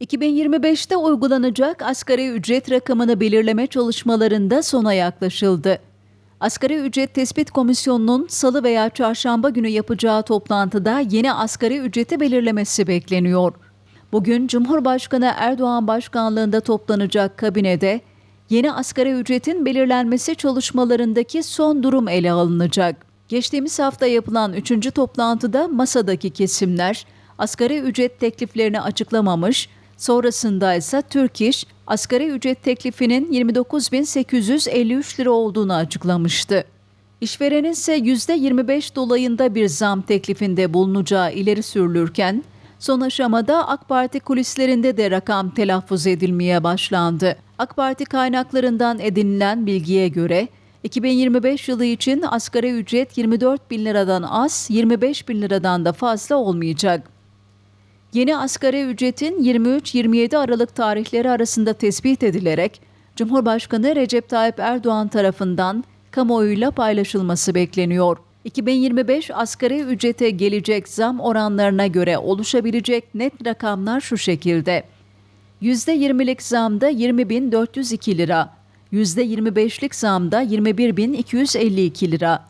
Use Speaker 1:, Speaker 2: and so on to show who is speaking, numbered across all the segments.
Speaker 1: 2025'te uygulanacak asgari ücret rakamını belirleme çalışmalarında sona yaklaşıldı. Asgari ücret tespit komisyonunun salı veya çarşamba günü yapacağı toplantıda yeni asgari ücreti belirlemesi bekleniyor. Bugün Cumhurbaşkanı Erdoğan başkanlığında toplanacak kabinede yeni asgari ücretin belirlenmesi çalışmalarındaki son durum ele alınacak. Geçtiğimiz hafta yapılan 3. toplantıda masadaki kesimler asgari ücret tekliflerini açıklamamış, sonrasında ise Türk İş asgari ücret teklifinin 29.853 lira olduğunu açıklamıştı. İşverenin ise %25 dolayında bir zam teklifinde bulunacağı ileri sürülürken, son aşamada AK Parti kulislerinde de rakam telaffuz edilmeye başlandı. AK Parti kaynaklarından edinilen bilgiye göre, 2025 yılı için asgari ücret 24 bin liradan az, 25 bin liradan da fazla olmayacak. Yeni asgari ücretin 23-27 Aralık tarihleri arasında tespit edilerek Cumhurbaşkanı Recep Tayyip Erdoğan tarafından kamuoyuyla paylaşılması bekleniyor. 2025 asgari ücrete gelecek zam oranlarına göre oluşabilecek net rakamlar şu şekilde. %20'lik zamda 20.402 lira, %25'lik zamda 21.252 lira,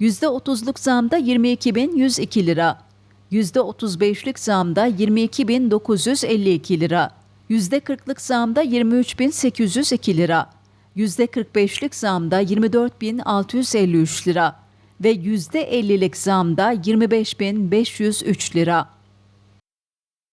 Speaker 1: %30'luk zamda 22.102 lira, %35'lik zamda 22.952 lira, %40'lık zamda 23.802 lira, %45'lik zamda 24.653 lira. Ve %50'lik zamda 25.503 lira.